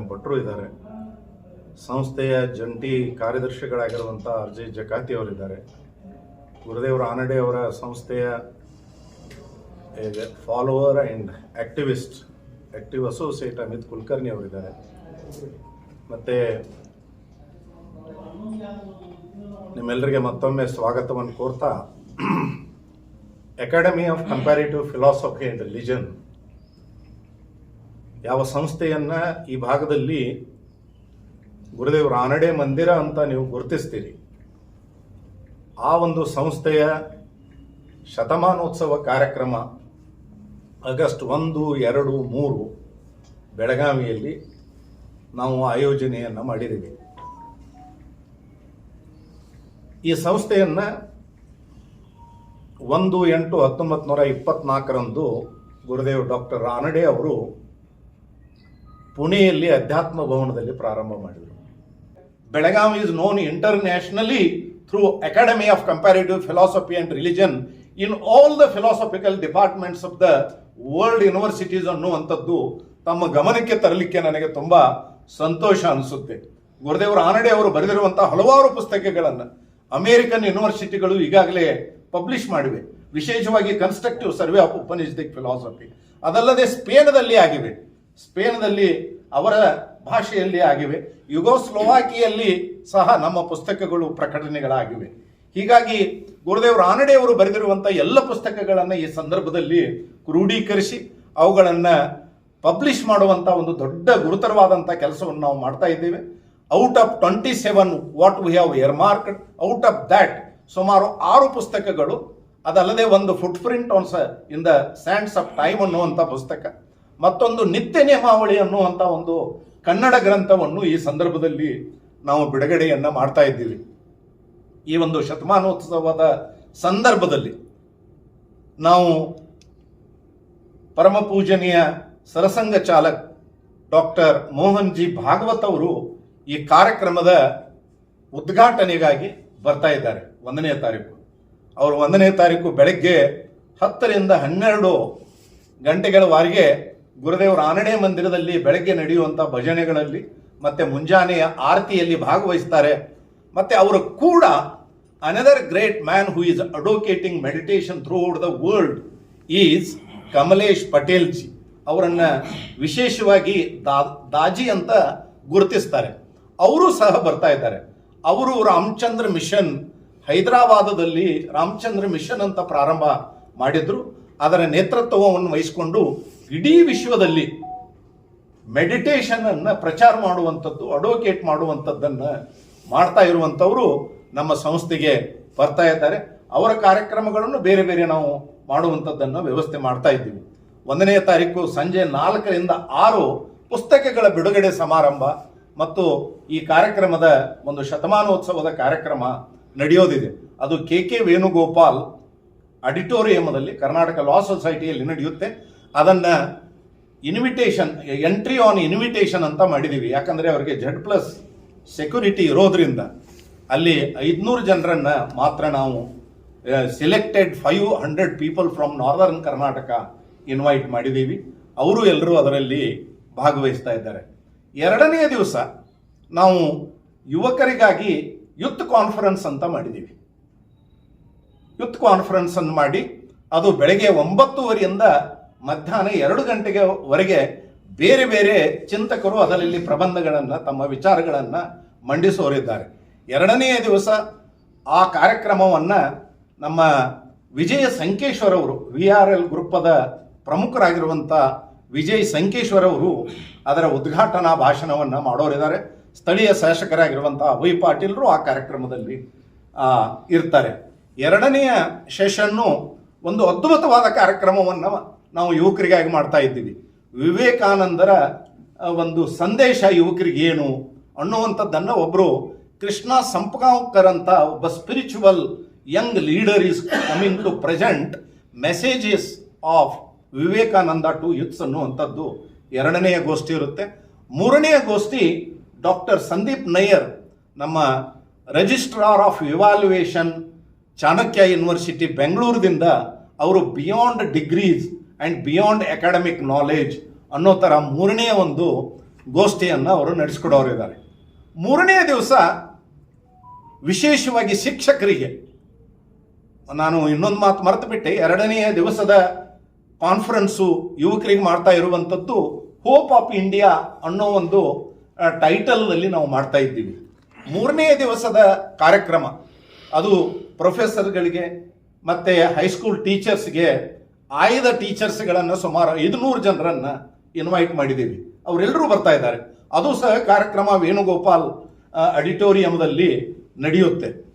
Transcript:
ಸುಬ್ರಹ್ಮಣ್ಯಂ ಭಟ್ರು ಇದ್ದಾರೆ. ಸಂಸ್ಥೆಯ ಜಂಟಿ ಕಾರ್ಯದರ್ಶಿಗಳಾಗಿರುವಂಥ ಆರ್ ಜೆ ಜಕಾತಿ ಅವರಿದ್ದಾರೆ. ಗುರುದೇವ್ ಆನಡೆ ಅವರ ಸಂಸ್ಥೆಯ follower and activist active associate Amit Kulkarni ಅವರಿದ್ದಾರೆ. ಮತ್ತು ನಿಮ್ಮೆಲ್ಲರಿಗೆ ಮತ್ತೊಮ್ಮೆ ಸ್ವಾಗತವನ್ನು ಕೋರ್ತಾ academy of comparative philosophy and religion ಯಾವ ಸಂಸ್ಥೆಯನ್ನ ಈ ಭಾಗದಲ್ಲಿ ಗುರುದೇವ್ ರಾನಡೆ ಮಂದಿರ ಅಂತ ನೀವು ಗುರುತಿಸ್ತೀರಿ. ಆ ಒಂದು ಸಂಸ್ಥೆಯ ಶತಮಾನೋತ್ಸವ ಕಾರ್ಯಕ್ರಮ ಆಗಸ್ಟ್ ಒಂದು, ಎರಡು, ಮೂರು ಬೆಳಗಾವಿಯಲ್ಲಿ ನಾವು ಆಯೋಜನೆಯನ್ನು ಮಾಡಿದ್ದೀವಿ. ಈ ಸಂಸ್ಥೆಯನ್ನು ಒಂದು ಎಂಟು ಹತ್ತೊಂಬತ್ತು ನೂರ ಇಪ್ಪತ್ನಾಲ್ಕರಂದು ಗುರುದೇವ್ ಡಾಕ್ಟರ್ ರಾನಡೆ ಅವರು ಪುಣೆಯಲ್ಲಿ ಅಧ್ಯಾತ್ಮ ಭವನದಲ್ಲಿ ಪ್ರಾರಂಭ ಮಾಡಿದರು. Belagavi is known internationally through academy of comparative philosophy and religion in all the philosophical departments of the world universities ಅನ್ನುವಂಥದ್ದು ತಮ್ಮ ಗಮನಕ್ಕೆ ತರಲಿಕ್ಕೆ ನನಗೆ ತುಂಬ ಸಂತೋಷ ಅನಿಸುತ್ತೆ. ಗುರುದೇವರು ಆನಡೆ ಅವರು ಬರೆದಿರುವಂತಹ ಹಲವಾರು ಪುಸ್ತಕಗಳನ್ನು ಅಮೇರಿಕನ್ ಯೂನಿವರ್ಸಿಟಿಗಳು ಈಗಾಗಲೇ ಪಬ್ಲಿಷ್ ಮಾಡಿವೆ. ವಿಶೇಷವಾಗಿ constructive survey of Upanishadic philosophy ಅದಲ್ಲದೆ ಸ್ಪೇನದಲ್ಲಿ ಆಗಿವೆ. ಸ್ಪೇನದಲ್ಲಿ ಅವರ ಭಾಷೆಯಲ್ಲಿ ಆಗಿವೆ. ಯುಗೋಸ್ಲೋವಾಕಿಯಲ್ಲಿ ಸಹ ನಮ್ಮ ಪುಸ್ತಕಗಳು ಪ್ರಕಟಣೆಗಳಾಗಿವೆ. ಹೀಗಾಗಿ ಗುರುದೇವ್ ರಾನಡೆ ಅವರು ಬರೆದಿರುವಂಥ ಎಲ್ಲ ಪುಸ್ತಕಗಳನ್ನು ಈ ಸಂದರ್ಭದಲ್ಲಿ ಕ್ರೋಢೀಕರಿಸಿ ಅವುಗಳನ್ನು ಪಬ್ಲಿಷ್ ಮಾಡುವಂಥ ಒಂದು ದೊಡ್ಡ ಗುರುತರವಾದಂಥ ಕೆಲಸವನ್ನು ನಾವು ಮಾಡ್ತಾ ಇದ್ದೇವೆ. Out of twenty seven what we have earmark out of that ಸುಮಾರು ಆರು ಪುಸ್ತಕಗಳು, ಅದಲ್ಲದೆ ಒಂದು foot print on the in the sands of time ಅನ್ನುವಂಥ ಪುಸ್ತಕ. ಮತ್ತೊಂದು ನಿತ್ಯ ನಿಯಮಾವಳಿ ಅನ್ನುವಂಥ ಒಂದು ಕನ್ನಡ ಗ್ರಂಥವನ್ನು ಈ ಸಂದರ್ಭದಲ್ಲಿ ನಾವು ಬಿಡುಗಡೆಯನ್ನ ಮಾಡ್ತಾ ಇದ್ದೀವಿ. ಈ ಒಂದು ಶತಮಾನೋತ್ಸವದ ಸಂದರ್ಭದಲ್ಲಿ ನಾವು ಪರಮ ಪೂಜನೀಯ ಸರಸಂಘ ಚಾಲಕ್ ಡಾಕ್ಟರ್ ಮೋಹನ್ ಜಿ ಭಾಗವತ್ ಅವರು ಈ ಕಾರ್ಯಕ್ರಮದ ಉದ್ಘಾಟನೆಗಾಗಿ ಬರ್ತಾ ಇದ್ದಾರೆ. ಒಂದನೇ ತಾರೀಕು. ಅವರು ಒಂದನೇ ತಾರೀಕು ಬೆಳಗ್ಗೆ ಹತ್ತರಿಂದ ಹನ್ನೆರಡು ಗಂಟೆಗಳವರೆಗೆ ಗುರುದೇವರ ಆನಡೆ ಮಂದಿರದಲ್ಲಿ ಬೆಳಗ್ಗೆ ನಡೆಯುವಂಥ ಭಜನೆಗಳಲ್ಲಿ ಮತ್ತೆ ಮುಂಜಾನೆಯ ಆರತಿಯಲ್ಲಿ ಭಾಗವಹಿಸ್ತಾರೆ. ಮತ್ತೆ ಅವರು ಕೂಡ another great man who is advocating meditation throughout the world is Kamlesh Patel ji ಅವರನ್ನು ವಿಶೇಷವಾಗಿ ದಾ- ದಾಜಿ ಅಂತ ಗುರುತಿಸ್ತಾರೆ. ಅವರು ಸಹ ಬರ್ತಾ ಇದ್ದಾರೆ. ಅವರು ರಾಮಚಂದ್ರ ಮಿಷನ್, ಹೈದರಾಬಾದದಲ್ಲಿ ರಾಮಚಂದ್ರ ಮಿಷನ್ ಅಂತ ಪ್ರಾರಂಭ ಮಾಡಿದ್ರು. ಅದರ ನೇತೃತ್ವವನ್ನು ವಹಿಸಿಕೊಂಡು ಇಡೀ ವಿಶ್ವದಲ್ಲಿ ಮೆಡಿಟೇಷನ್ ಅನ್ನ ಪ್ರಚಾರ ಮಾಡುವಂಥದ್ದು, ಅಡ್ವೊಕೇಟ್ ಮಾಡುವಂಥದ್ದನ್ನ ಮಾಡ್ತಾ ಇರುವಂಥವರು ನಮ್ಮ ಸಂಸ್ಥೆಗೆ ಬರ್ತಾ ಇದ್ದಾರೆ. ಅವರ ಕಾರ್ಯಕ್ರಮಗಳನ್ನು ಬೇರೆ ಬೇರೆ ನಾವು ಮಾಡುವಂಥದ್ದನ್ನು ವ್ಯವಸ್ಥೆ ಮಾಡ್ತಾ ಇದ್ದೀವಿ. ಒಂದನೇ ತಾರೀಕು ಸಂಜೆ ನಾಲ್ಕರಿಂದ ಆರು ಪುಸ್ತಕಗಳ ಬಿಡುಗಡೆ ಸಮಾರಂಭ ಮತ್ತು ಈ ಕಾರ್ಯಕ್ರಮದ ಒಂದು ಶತಮಾನೋತ್ಸವದ ಕಾರ್ಯಕ್ರಮ ನಡೆಯೋದಿದೆ. ಅದು K K Venugopal auditorium Karnataka law ಸೊಸೈಟಿಯಲ್ಲಿ ನಡೆಯುತ್ತೆ. ಅದನ್ನ ಇನ್ವಿಟೇಷನ್ ಎಂಟ್ರಿ ಆನ್ ಇನ್ವಿಟೇಷನ್ ಅಂತ ಮಾಡಿದ್ದೀವಿ ಯಾಕಂದ್ರೆ ಅವರಿಗೆ ಜೆಡ್ ಪ್ಲಸ್ ಸೆಕ್ಯೂರಿಟಿ ಇರೋದ್ರಿಂದ ಅಲ್ಲಿ ಐದುನೂರು ಜನರನ್ನು ಮಾತ್ರ ನಾವು selected five hundred people from northern Karnataka invite ಮಾಡಿದ್ದೀವಿ ಅವರು ಎಲ್ಲರೂ ಅದರಲ್ಲಿ ಭಾಗವಹಿಸ್ತಾ ಇದ್ದಾರೆ. ಎರಡನೆಯ ದಿವಸ ನಾವು ಯುವಕರಿಗಾಗಿ ಯುತ್ ಕಾನ್ಫರೆನ್ಸ್ ಅಂತ ಮಾಡಿದ್ದೀವಿ ಯುತ್ ಕಾನ್ಫರೆನ್ಸ್ ಅನ್ನು ಮಾಡಿ, ಅದು ಬೆಳಗ್ಗೆ ಒಂಬತ್ತುವರೆಯಿಂದ ಮಧ್ಯಾಹ್ನ ಎರಡು ಗಂಟೆಗೆವರೆಗೆ ಬೇರೆ ಬೇರೆ ಚಿಂತಕರು ಅದರಲ್ಲಿ ಪ್ರಬಂಧಗಳನ್ನು, ತಮ್ಮ ವಿಚಾರಗಳನ್ನು ಮಂಡಿಸೋರಿದ್ದಾರೆ. ಎರಡನೆಯ ದಿವಸ ಆ ಕಾರ್ಯಕ್ರಮವನ್ನು ನಮ್ಮ ವಿಜಯ ಸಂಕೇಶ್ವರ ಅವರು, ವಿ ಆರ್ ಎಲ್ ಗ್ರೂಪದ ಪ್ರಮುಖರಾಗಿರುವಂಥ ವಿಜಯ್ ಸಂಕೇಶ್ವರ್ ಅವರು ಅದರ ಉದ್ಘಾಟನಾ ಭಾಷಣವನ್ನು ಮಾಡೋರಿದ್ದಾರೆ. ಸ್ಥಳೀಯ ಶಾಸಕರಾಗಿರುವಂಥ ಅಭಯ್ ಪಾಟೀಲರು ಆ ಕಾರ್ಯಕ್ರಮದಲ್ಲಿ ಇರ್ತಾರೆ. ಎರಡನೆಯ ಸೆಷನ್ನು ಒಂದು ಅದ್ಭುತವಾದ ಕಾರ್ಯಕ್ರಮವನ್ನು ನಾವು ಯುವಕರಿಗಾಗಿ ಮಾಡ್ತಾ ಇದ್ದೀವಿ. ವಿವೇಕಾನಂದರ ಒಂದು ಸಂದೇಶ ಯುವಕರಿಗೆ ಏನು ಅನ್ನುವಂಥದ್ದನ್ನು ಒಬ್ಬರು ಕೃಷ್ಣ ಸಂಪಗಾಂವ್ಕರ್ ಅಂತ ಒಬ್ಬ spiritual young leader is coming to present messages of Vivekananda to youths ಅನ್ನುವಂಥದ್ದು ಎರಡನೆಯ ಗೋಷ್ಠಿ ಇರುತ್ತೆ. ಮೂರನೆಯ ಗೋಷ್ಠಿ ಡಾಕ್ಟರ್ ಸಂದೀಪ್ ನಯ್ಯರ್, ನಮ್ಮ registrar of evaluation Chanakya university ಬೆಂಗಳೂರಿನಿಂದ ಅವರು beyond degrees and beyond academic knowledge ಅನ್ನೋ ಥರ ಮೂರನೇ ಒಂದು ಗೋಷ್ಠಿಯನ್ನು ಅವರು ನಡೆಸ್ಕೊಡೋರಿದ್ದಾರೆ. ಮೂರನೇ ದಿವಸ ವಿಶೇಷವಾಗಿ ಶಿಕ್ಷಕರಿಗೆ, ನಾನು ಇನ್ನೊಂದು ಮಾತು ಮರೆತು ಬಿಟ್ಟೆ ಎರಡನೆಯ ದಿವಸದ ಕಾನ್ಫರೆನ್ಸು ಯುವಕರಿಗೆ ಮಾಡ್ತಾ ಇರುವಂಥದ್ದು ಹೋಪ್ ಆಫ್ ಇಂಡಿಯಾ ಅನ್ನೋ ಒಂದು ಟೈಟಲ್ನಲ್ಲಿ ನಾವು ಮಾಡ್ತಾ ಇದ್ದೀವಿ. ಮೂರನೇ ದಿವಸದ ಕಾರ್ಯಕ್ರಮ, ಅದು ಪ್ರೊಫೆಸರ್ಗಳಿಗೆ ಮತ್ತು ಹೈಸ್ಕೂಲ್ ಟೀಚರ್ಸ್ಗೆ ಆಯ್ದ ಟೀಚರ್ಸ್ಗಳನ್ನು ಸುಮಾರು ಐದುನೂರು ಜನರನ್ನು ಇನ್ವೈಟ್ ಮಾಡಿದ್ದೀವಿ. ಅವರೆಲ್ಲರೂ ಬರ್ತಾ ಇದ್ದಾರೆ. ಅದು ಸಹ ಕಾರ್ಯಕ್ರಮ ವೇಣುಗೋಪಾಲ್ ಅಡಿಟೋರಿಯಂದಲ್ಲಿ ನಡೆಯುತ್ತೆ.